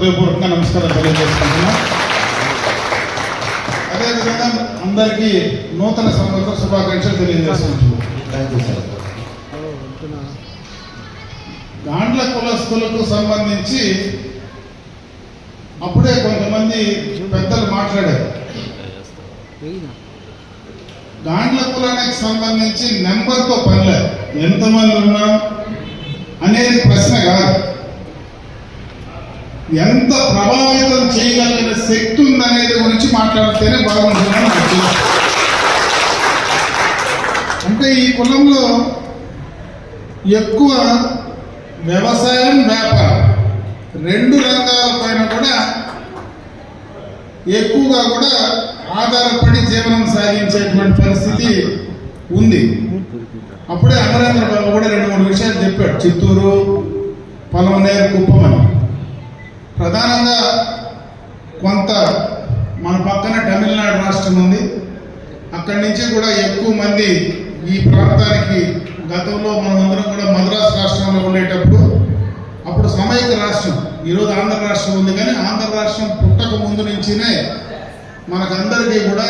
హృదయపూర్వకంగా నమస్కారం తెలియజేసుకుంటున్నాం. అదేవిధంగా అందరికీ నూతన సంవత్సర శుభాకాంక్షలు తెలియజేసుకుంటున్నాం. థ్యాంక్ యూ సార్ గాండ్ల కులస్తులకు సంబంధించి అప్పుడే కొంతమంది పెద్దలు మాట్లాడారు. గాండ్ల కులానికి సంబంధించి నెంబర్తో పనిలేదు ఎంతమంది ఉన్నాం అనేది ప్రశ్న కాదు. ఎంత ప్రభావితం చేయగలిగిన శక్తి ఉందనేది గురించి మాట్లాడితేనే బాగుంటుందని నాకు అంటే ఈ కులంలో ఎక్కువ వ్యవసాయం వ్యాపారం రెండు రంగాలపైన కూడా ఎక్కువగా కూడా ఆధారపడి జీవనం సాగించేటువంటి పరిస్థితి ఉంది. అప్పుడే అమరేంద్ర బాబు కూడా రెండు మూడు విషయాలు చెప్పాడు. చిత్తూరు పొలంనేరు కుప్పం కుప్పమని. ప్రధానంగా కొంత మన పక్కన తమిళనాడు రాష్ట్రం ఉంది. అక్కడి నుంచి కూడా ఎక్కువ మంది ఈ ప్రాంతానికి గతంలో మనమందరం కూడా మద్రాసు రాష్ట్రంలో ఉండేటప్పుడు అప్పుడు సమైక రాష్ట్రం ఈరోజు ఆంధ్ర రాష్ట్రం ఉంది కానీ ఆంధ్ర రాష్ట్రం పుట్టక ముందు నుంచినే మనకందరికీ కూడా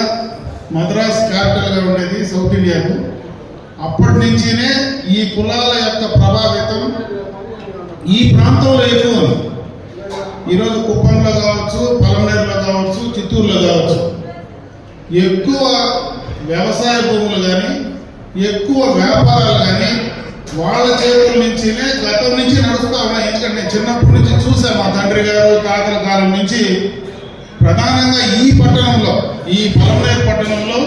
మద్రాస్ క్యాపిటల్గా ఉండేది సౌత్ ఇండియాకు. అప్పటి నుంచినే ఈ కులాల యొక్క ప్రభావితం ఈ ప్రాంతంలో ఎక్కువ ఉంది. ఎక్కువ వ్యవసాయ భూములు కానీ ఎక్కువ వ్యాపారాలు కానీ వాళ్ళ చేతుల నుంచినే గతం నుంచి నడుస్తా ఉన్నాయి. ఎందుకంటే చిన్నప్పటి నుంచి చూసాం మా తండ్రి గారు తాతల కాలం నుంచి ప్రధానంగా ఈ పట్టణంలో ఈ పలమనేరు పట్టణంలో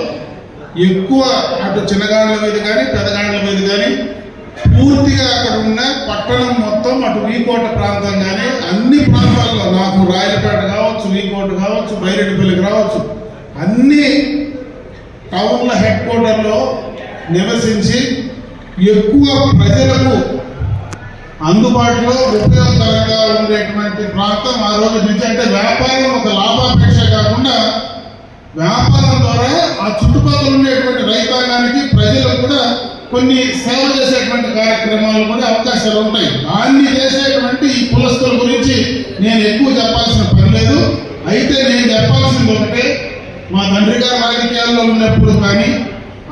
ఎక్కువ అటు చిన్నగాండ్ల మీద కానీ పెద్దగాండ్ల మీద కానీ పూర్తిగా అక్కడ ఉన్న పట్టణం మొత్తం అటు వీకోట ప్రాంతం కానీ అన్ని ప్రాంతాల్లో నాకు రాయలపేట కావచ్చు వీకోట కావచ్చు బైరెడ్డిపల్లికి రావచ్చు. అన్ని టౌన్ల హెడ్ క్వార్టర్లో నివసించి ఎక్కువ ప్రజలకు అందుబాటులో ఉపయోగకరంగా ఉండేటువంటి ప్రాంతం ఆ రోజు నుంచి అంటే వ్యాపారం ఒక లాభాపేక్ష కాకుండా వ్యాపారం ద్వారా ఆ చుట్టుపక్కల ఉండేటువంటి రైతాంగానికి ప్రజలకు కూడా కొన్ని సేవ చేసేటువంటి కార్యక్రమాలు కూడా అవకాశాలు ఉంటాయి. దాన్ని చేసేటువంటి ఈ కులస్తుల గురించి నేను ఎక్కువ చెప్పాల్సిన పని లేదు. అయితే నేను చెప్పాల్సింది ఒకటే మా తండ్రి గారు రాజకీయాల్లో ఉన్నప్పుడు కానీ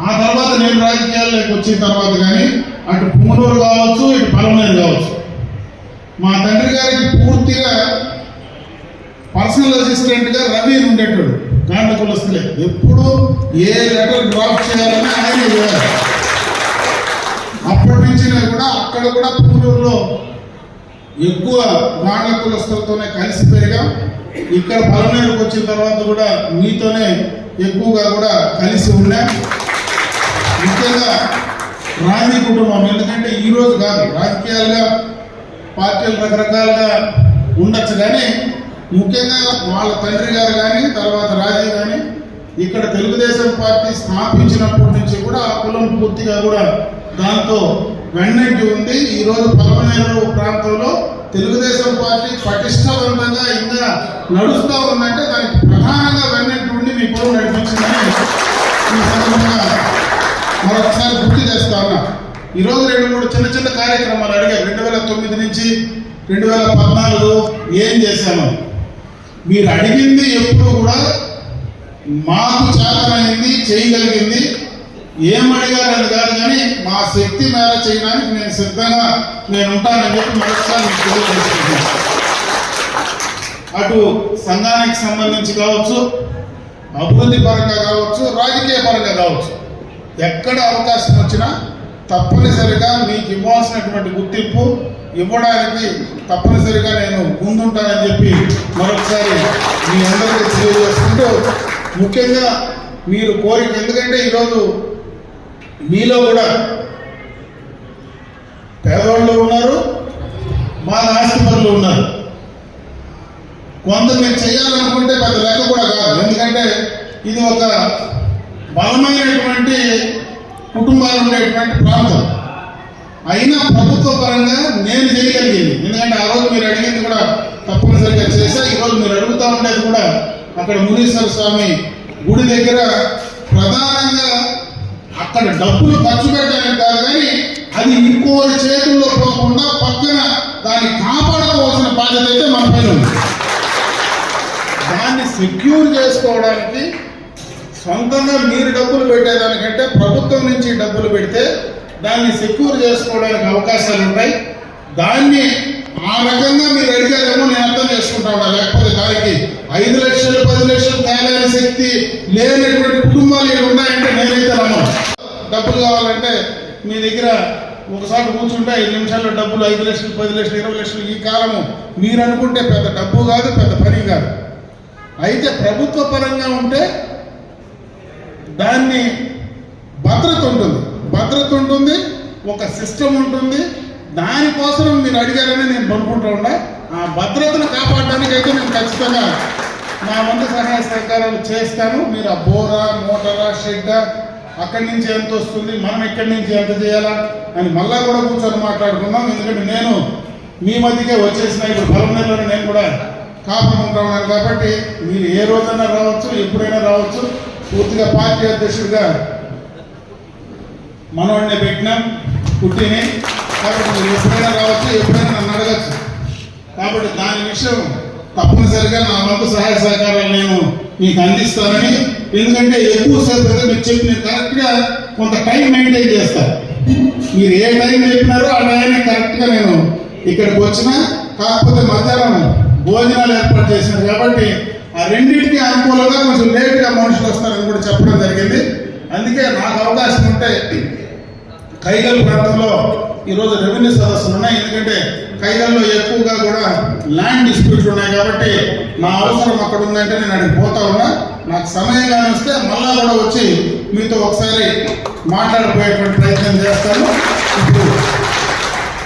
ఆ తర్వాత నేను రాజకీయాల్లోకి వచ్చిన తర్వాత కానీ అటు పుంగనూరు కావచ్చు ఇటు పలమనేరు కావచ్చు. మా తండ్రి గారికి పూర్తిగా పర్సనల్ అసిస్టెంట్గా రవి ఉండేటాడు గాంధ కులస్తులే. ఎప్పుడు ఏ లెటర్ డ్రాప్ చేయాలని ఆయన ఇవ్వాలి. అప్పటి నుంచి నేను కూడా అక్కడ కూడా పుంగనూరులో ఎక్కువ గాంధ కులస్తులతోనే కలిసి పెరిగాం. ఇక్కడ పలమనేరుకు వచ్చిన తర్వాత కూడా మీతోనే ఎక్కువగా కూడా కలిసి ఉన్నాం ముఖ్యంగా రాజీ కుటుంబం ఎందుకంటే ఈరోజు కాదు రాజకీయాలుగా పార్టీలు రకరకాలుగా ఉండొచ్చు కానీ ముఖ్యంగా వాళ్ళ తండ్రి గారు కానీ తర్వాత రాజీ కానీ ఇక్కడ తెలుగుదేశం పార్టీ స్థాపించినప్పటి నుంచి కూడా ఆ కులం పూర్తిగా కూడా దాంతో వెన్నంటి ఉంది. ఈరోజు పలమనేరు ప్రాంతంలో తెలుగుదేశం పార్టీ పటిష్టవంతంగా ఇంకా నడుస్తూ ఉందంటే దానికి ప్రధానంగా వెన్నంటి ఉండి మీ పూర్వం నడిపించిందని ఈ సందర్భంగా మరొకసారి గుర్తు చేస్తా ఉన్నా. ఈరోజు రెండు మూడు చిన్న చిన్న కార్యక్రమాలు అడిగారు రెండు వేల తొమ్మిది నుంచి రెండు వేల పద్నాలుగు ఏం చేశాము. మీరు అడిగింది ఎప్పుడు కూడా మాకు చేతనైంది చేయగలిగింది. ఏం అడిగారని కాదు కానీ మా శక్తి మేర చేయడానికి నేను సిద్ధంగా నేను ఉంటానని చెప్పి మరొకసారి మీకు తెలియజేస్తున్నాను. అటు సంఘానికి సంబంధించి కావచ్చు అభివృద్ధి పరంగా కావచ్చు రాజకీయ పరంగా కావచ్చు. ఎక్కడ అవకాశం వచ్చినా తప్పనిసరిగా మీకు ఇవ్వాల్సినటువంటి గుర్తింపు ఇవ్వడానికి తప్పనిసరిగా నేను ముందుంటానని చెప్పి మరొకసారి మీ అందరికీ తెలియజేసుకుంటూ ముఖ్యంగా మీరు కోరిక ఎందుకంటే ఈరోజు మీలో కూడా పేదవాళ్ళు ఉన్నారు మా ఆస్తిపరులు ఉన్నారు. కొంత మేము చేయాలనుకుంటే పెద్ద లెక్క కూడా కాదు. ఎందుకంటే ఇది ఒక బలమైనటువంటి కుటుంబాలు ఉండేటువంటి ప్రాంతం. అయినా ప్రభుత్వ పరంగా నేను చేయగలిగింది. ఎందుకంటే ఆ రోజు మీరు అడిగింది కూడా తప్పనిసరిగా చేశా. ఈరోజు మీరు అడుగుతూ ఉండేది కూడా అక్కడ మునీశ్వర స్వామి గుడి దగ్గర ప్రధానంగా అక్కడ డబ్బులు ఖర్చు పెట్టడానికి కాదు కానీ అది ఇంకోరి చేతుల్లో పోకుండా పక్కన దాన్ని కాపాడుకోవాల్సిన బాధ్యత అయితే మన పైన ఉంది. దాన్ని సెక్యూర్ చేసుకోవడానికి సొంతంగా మీరు డబ్బులు పెట్టేదానికంటే ప్రభుత్వం నుంచి డబ్బులు పెడితే దాన్ని సెక్యూర్ చేసుకోవడానికి అవకాశాలు ఉంటాయి. దాన్ని ఆ రకంగా మీరు అడిగారేమో నేను అర్థం చేసుకుంటా ఉన్నా లేకపోతే దానికి ఐదు లక్షలు పది లక్షలు తేలేని శక్తి లేనటువంటి కుటుంబాలు ఇక్కడ ఉన్నాయంటే నేనైతే నమ్మను. డబ్బులు కావాలంటే మీ దగ్గర ఒకసారి కూర్చుంటే ఐదు నిమిషాల్లో డబ్బులు ఐదు లక్షలు పది లక్షలు ఇరవై లక్షలు ఈ కాలము మీరు అనుకుంటే పెద్ద డబ్బు కాదు పెద్ద పని కాదు. అయితే ప్రభుత్వ పరంగా ఉంటే దాన్ని భద్రత ఉంటుంది. భద్రత ఉంటుంది ఒక సిస్టమ్ ఉంటుంది. దానికోసం మీరు అడిగారని నేను పనుకుంటూ ఉన్నా. ఆ భద్రతను కాపాడడానికి అయితే నేను ఖచ్చితంగా నా వంతు సహాయ సహకారాలు చేస్తాను. మీరు ఆ బోరా మోటారా షెడ్ అక్కడి నుంచి ఎంత వస్తుంది మనం ఎక్కడి నుంచి ఎంత చేయాలా అని మళ్ళా కూడా కూర్చొని మాట్లాడుకుందాం. ఎందుకంటే నేను మీ మధ్యకే వచ్చేసిన ఇప్పుడు పలమనేరులోనే నేను కూడా కాపురం ఉంటా కాబట్టి మీరు ఏ రోజైనా రావచ్చు ఎప్పుడైనా రావచ్చు పూర్తిగా పార్టీ అధ్యక్షుడిగా మనవాడిని పెట్టినాం పుట్టిని. కాబట్టి మీరు ఎప్పుడైనా రావచ్చు ఎప్పుడైనా నన్ను అడగచ్చు. కాబట్టి దాని విషయం తప్పనిసరిగా నా వంతు సహాయ సహకారాలు నేను మీకు అందిస్తానని. ఎందుకంటే ఎక్కువ సేపు మీరు చెప్పి నేను కరెక్ట్గా కొంత టైం మెయింటైన్ చేస్తాను మీరు ఏ టైం చెప్పినారో ఆ టైం కరెక్ట్గా నేను ఇక్కడికి వచ్చినా కాకపోతే మధ్యాహ్నం భోజనాలు ఏర్పాటు చేశారు. కాబట్టి ఆ రెండింటికి అనుకూలంగా కొంచెం లేట్గా మనుషులు వస్తారని కూడా చెప్పడం జరిగింది. అందుకే నాకు అవకాశం ఉంటే కైగల్ ప్రాంతంలో ఈరోజు రెవెన్యూ సదస్సులు ఉన్నాయి. ఎందుకంటే కైగల్లో ఎక్కువగా కూడా ల్యాండ్ డిస్ప్యూట్లు ఉన్నాయి కాబట్టి నా అవసరం అక్కడ ఉందంటే నేను అక్కడికి పోతా ఉన్నా. నాకు సమయం కానీ వస్తే మళ్ళా కూడా వచ్చి మీతో ఒకసారి మాట్లాడిపోయేటువంటి ప్రయత్నం చేస్తాను. ఇప్పుడు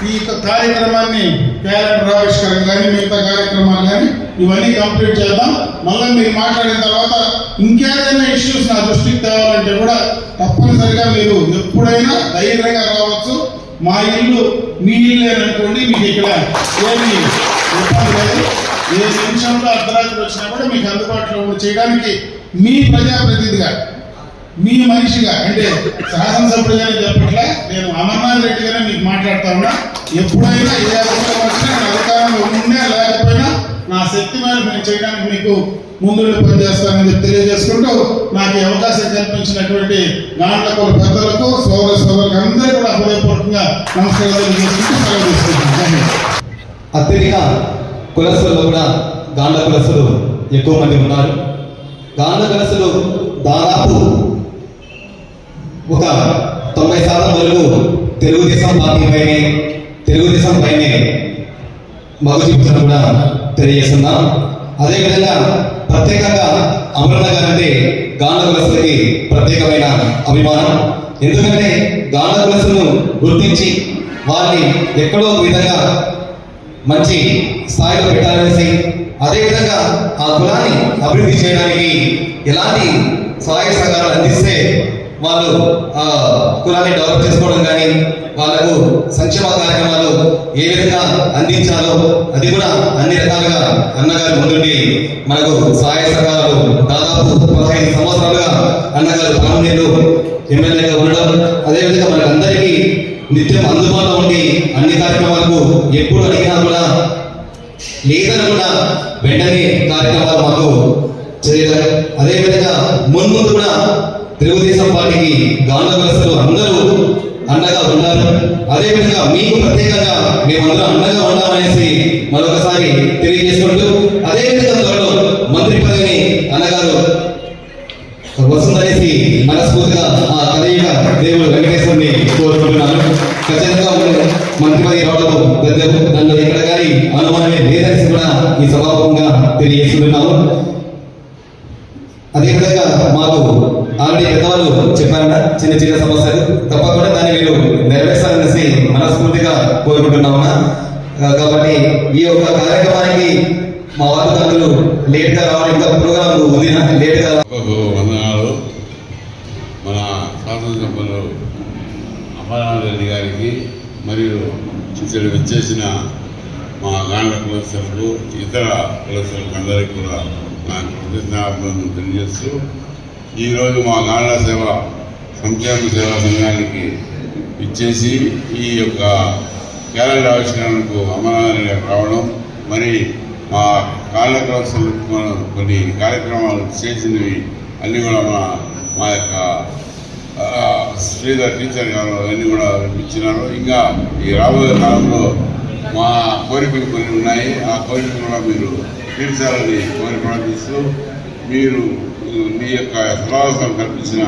ఈ యొక్క కార్యక్రమాన్ని క్యాలెండర్ ఆవిష్కరణ కానీ మిగతా కార్యక్రమాలు కానీ ఇవన్నీ కంప్లీట్ చేద్దాం. మళ్ళీ మీరు మాట్లాడిన తర్వాత ఇంకేదైనా ఇష్యూస్ నా దృష్టికి తేవాలంటే కూడా తప్పనిసరిగా మీరు ఎప్పుడైనా ధైర్యంగా రావచ్చు. మా ఇల్లు మీ ఇల్లు అనుకోండి మీకు ఇక్కడ ఏమి ఇబ్బంది లేదు. ఏ నిమిషంలో అర్ధరాత్రి వచ్చినా కూడా మీకు అందుబాటులో చేయడానికి మీ ప్రజాప్రతినిధిగా మీ మనిషిగా అంటే శాసనసభ్యుడిగానే చెప్పట్ల నేను అమర్నాథ్ రెడ్డిగానే మీకు మాట్లాడుతా ఉన్నా. ఎప్పుడైనా ఏ అవసరం వచ్చినా నేను అధికారంలో ఉన్నా లేకపోయినా నా శక్తి మేరకు నేను చేయడానికి మీకు ముందుండి పనిచేస్తానని తెలియజేసుకుంటూ నాకు అవకాశం కల్పించినటువంటి నాటకుల పెద్దలకు సోదర సోదరులకు అందరూ కూడా హృదయపూర్వకంగా నమస్కారాలు తెలియజేసుకుంటూ సెలవు తీసుకుంటాను అత్యధిక కులస్తులు కూడా గాండ కులస్తులు ఎక్కువ మంది ఉన్నారు. గాండ కులస్తులు దాదాపు ఒక తొంభై శాతం వరకు తెలుగుదేశం పార్టీపైనే తెలుగుదేశం పైనే మగ చూపించడం కూడా తెలియజేస్తున్నాం. అదేవిధంగా ప్రత్యేకంగా అమరణ గారు అంటే గాంధ కులస్తులకి ప్రత్యేకమైన అభిమానం. ఎందుకంటే గాంధ కులస్తులను గుర్తించి వారిని ఎక్కడో ఒక విధంగా మంచి స్థాయిలో పెట్టాలనేసి అదేవిధంగా ఆ కులాన్ని అభివృద్ధి చేయడానికి ఎలాంటి సహాయ సహకారాలు అందిస్తే వాళ్ళు కులాన్ని డెవలప్ చేసుకోవడం కానీ వాళ్ళకు సంక్షేమ కార్యక్రమాలు ఏ విధంగా అందించాలో అది కూడా అన్ని రకాలుగా అన్నగారు ముందుండి మనకు సహాయ సహకారాలు దాదాపు పదహైదు సంవత్సరాలుగా అన్నగారు పాలనలో ఎమ్మెల్యేగా ఉండడం అదేవిధంగా మనకందరికీ నిత్యం అందుబాటులో ఉండి అన్ని కార్యక్రమాలకు ఎప్పుడు అడిగినా కూడా లేదనకుండా వెంటనే కార్యక్రమాలు మాకు చేయగలరు అదేవిధంగా మున్ముందు కూడా తెలుగుదేశం పార్టీకి గాంధవలసలు అందరూ అండగా ఉన్నారు. అదేవిధంగా మీకు ప్రత్యేకంగా మేమందరం అండగా ఉన్నామనేసి మరొకసారి తెలియజేసుకుంటూ అదేవిధంగా త్వరలో మంత్రి పదవిని అన్నగారు వస్తుందనేసి మనస్ఫూర్తిగా ఆ కలయిక దేవుడు వెంకటేశ్వరుని కోరుకుంటున్నాను. ఖచ్చితంగా మంత్రి పదవి రావడం పెద్ద నన్ను ఎక్కడ కానీ అనుమానమే లేదనేసి కూడా ఈ సభాముఖంగా తెలియజేస్తున్నాము అదేవిధంగా మాకు ఆల్రెడీ పెద్దవాళ్ళు చెప్పారట చిన్న చిన్న సమస్యలు. తప్పకుండా దాన్ని మీరు నెరవేర్చాలనేసి మనస్ఫూర్తిగా కోరుకుంటున్నామన్నా. కాబట్టి ఈ యొక్క కార్యక్రమానికి మా వారు తండ్రులు లేట్గా రావడం ఇంకా ప్రోగ్రామ్ ఉంది లేట్గా సభకు వందనాలు. మన శాసనసభ్యులు అమరనాథ్ రెడ్డి గారికి మరియు ఇక్కడ వచ్చేసిన మా గాండ కులస్తులకు ఇతర కులస్తులకు అందరికీ కూడా నా కృతజ్ఞాపనలు తెలియజేస్తూ ఈరోజు మా గాండ సేవ సంక్షేమ సేవా సంఘానికి ఇచ్చేసి ఈ యొక్క క్యాలెండర్ ఆవిష్కరణకు అమరనాథ్ రావడం మరి మా కాళ్ళ కొన్ని కార్యక్రమాలు చేసినవి అన్నీ కూడా మా మా యొక్క శ్రీధర్ టీచర్ గారు అవన్నీ కూడా ఇచ్చినారు. ఇంకా ఈ రాబోయే కాలంలో మా కోరికలు కొన్ని ఉన్నాయి. ఆ కోరికలు కూడా మీరు తీర్చాలని కోరి ప్రార్థిస్తూ మీరు మీ యొక్క సమావేశం కల్పించిన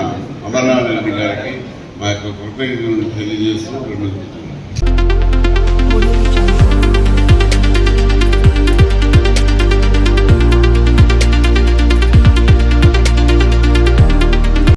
అమర్నాథ్ రెడ్డి గారికి మా యొక్క కృతజ్ఞతలు తెలియజేస్తూ